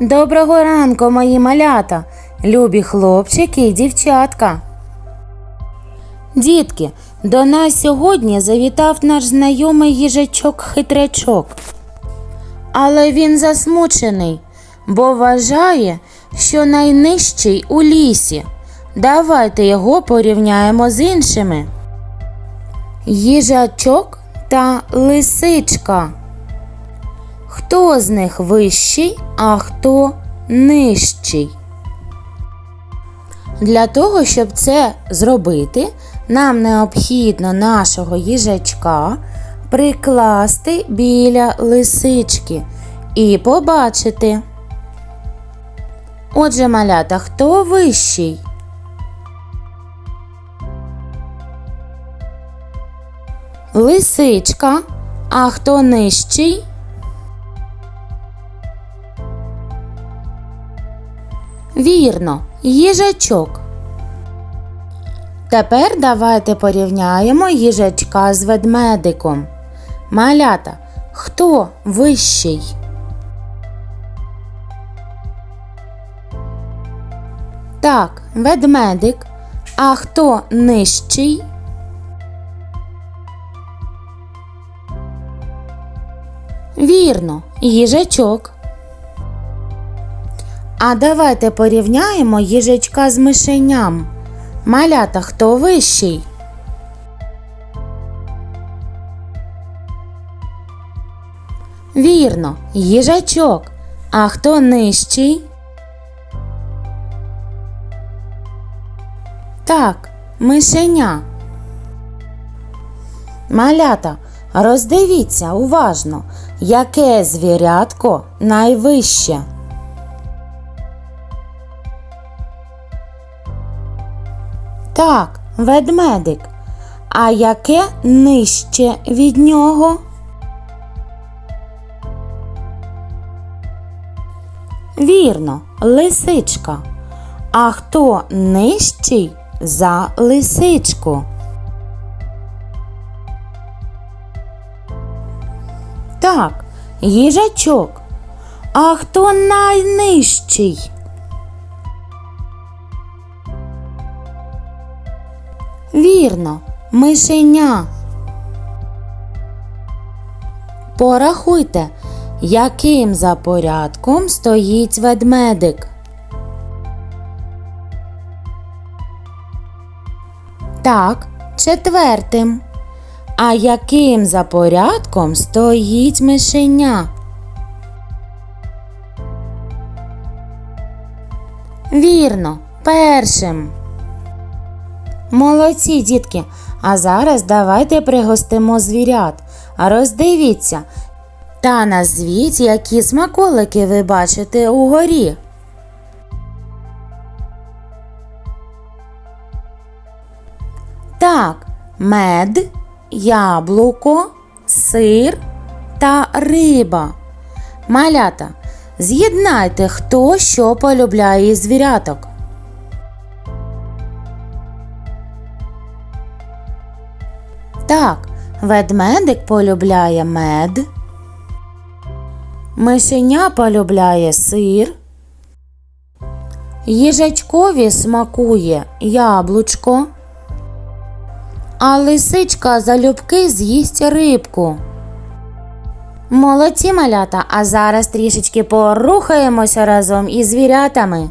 Доброго ранку, мої малята, любі хлопчики і дівчатка. Дітки, до нас сьогодні завітав наш знайомий їжачок-хитрячок. Але він засмучений, бо вважає, що найнижчий у лісі. Давайте його порівняємо з іншими. Їжачок та лисичка. Хто з них вищий, а хто нижчий? Для того, щоб це зробити, нам необхідно нашого їжачка прикласти біля лисички і побачити. Отже, малята, хто вищий? Лисичка. А хто нижчий? Вірно, їжачок. Тепер давайте порівняємо їжачка з ведмедиком. Малята, хто вищий? Так, ведмедик. А хто нижчий? Вірно, їжачок. А давайте порівняємо їжачка з мишеням. Малята, хто вищий? Вірно, їжачок. А хто нижчий? Так, мишеня. Малята, роздивіться уважно, яке звірятко найвище. Так, ведмедик. А яке нижче від нього? Вірно, лисичка. А хто нижчий за лисичку? Так, їжачок. А хто найнижчий? Вірно, мишеня. Порахуйте, яким за порядком стоїть ведмедик. Так, четвертим. А яким за порядком стоїть мишеня? Вірно, першим. Молодці, дітки. А зараз давайте пригостимо звірят. Роздивіться та назвіть, які смаколики ви бачите угорі. Так, мед, яблуко, сир та риба. Малята, з'єднайте, хто що полюбляє звіряток. Так, ведмедик полюбляє мед. Мишеня полюбляє сир. Їжачкові смакує яблучко. А лисичка залюбки з'їсть рибку. Молодці малята, а зараз трішечки порухаємося разом із звірятами.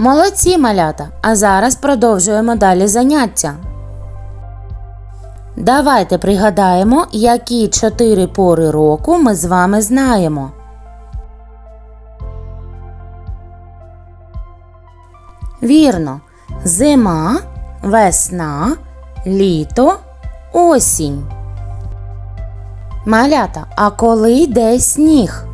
Молодці малята! А зараз продовжуємо далі заняття. Давайте пригадаємо, які чотири пори року ми з вами знаємо. Вірно. Зима, весна, літо, осінь. Малята, а коли йде сніг?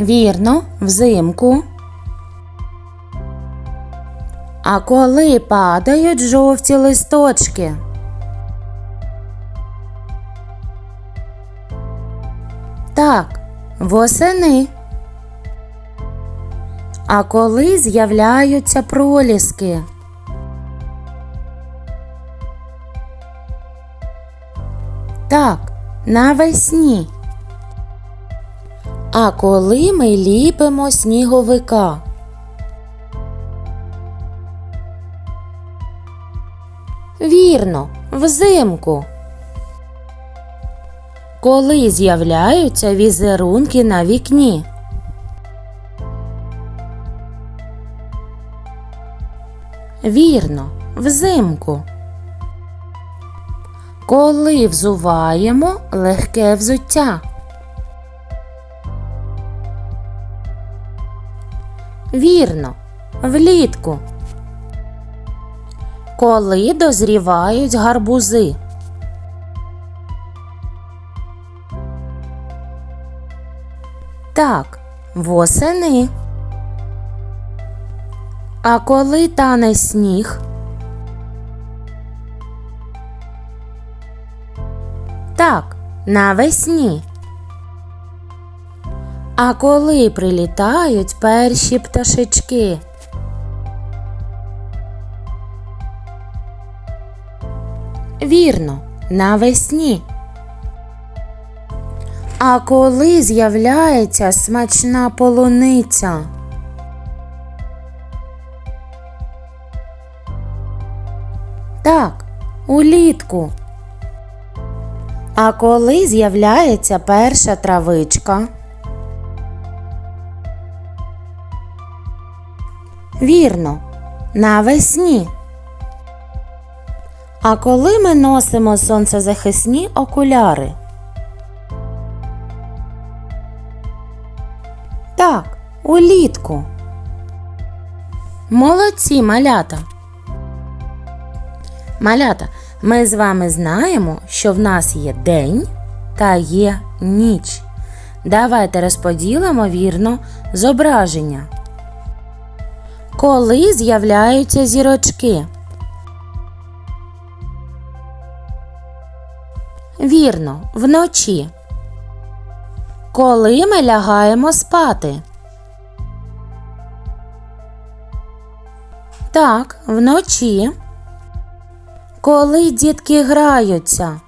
Вірно, взимку. А коли падають жовті листочки? Так, восени. А коли з'являються проліски? Так, навесні. А коли ми ліпимо сніговика? Вірно, взимку. Коли з'являються візерунки на вікні? Вірно, взимку. Коли взуваємо легке взуття? Вірно, влітку. Коли дозрівають гарбузи? Так, восени. А коли тане сніг? Так, навесні. А коли прилітають перші пташечки? Вірно, навесні. А коли з'являється смачна полуниця? Так, улітку. А коли з'являється перша травичка? Вірно, навесні. А коли ми носимо сонцезахисні окуляри? Так, улітку. Молодці малята. Малята, ми з вами знаємо, що в нас є день та є ніч. Давайте розподілимо вірно зображення. Коли з'являються зірочки? Вірно, вночі. Коли ми лягаємо спати? Так, вночі. Коли дітки граються?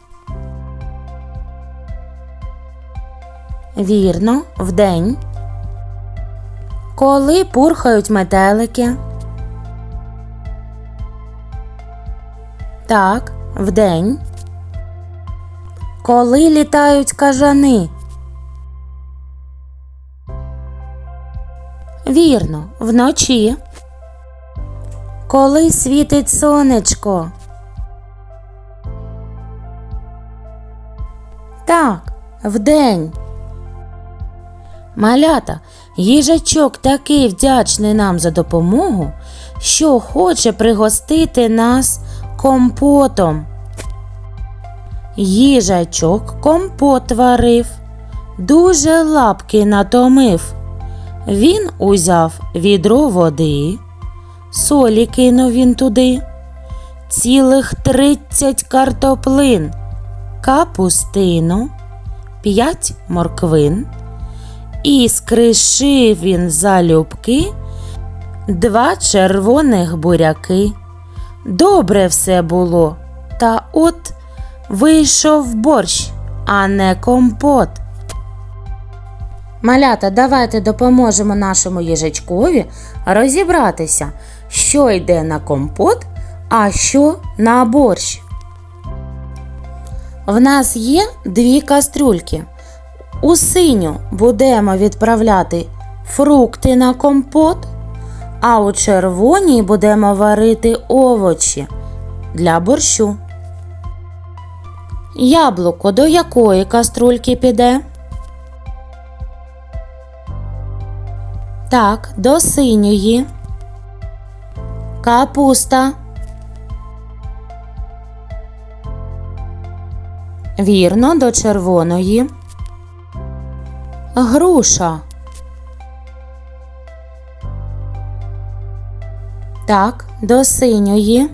Вірно, вдень. Коли пурхають метелики? Так, вдень. Коли літають кажани? Вірно, вночі. Коли світить сонечко? Так, вдень. Малята, їжачок такий вдячний нам за допомогу, що хоче пригостити нас компотом. Їжачок компот варив, дуже лапки натомив. Він узяв відро води, солі кинув він туди, цілих тридцять картоплин, капустину, п'ять морквин. І скришив він залюбки два червоних буряки. Добре все було, та от вийшов борщ, а не компот. Малята, давайте допоможемо нашому їжачкові розібратися, що йде на компот, а що на борщ. В нас є дві кастрюльки. У синю будемо відправляти фрукти на компот, а у червоній будемо варити овочі для борщу. Яблуко до якої каструльки піде? Так, до синьої. Капуста. Вірно, до червоної. Груша. Так, до синьої.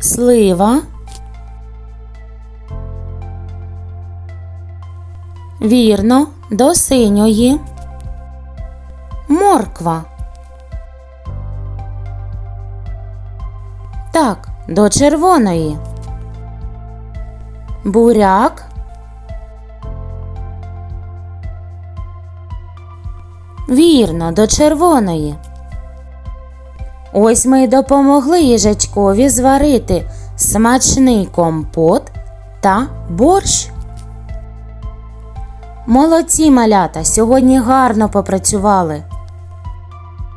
Слива. Вірно, до синьої. Морква. Так, до червоної. Буряк. Вірно, до червоної. Ось ми й допомогли їжачкові зварити смачний компот та борщ. Молодці малята, сьогодні гарно попрацювали.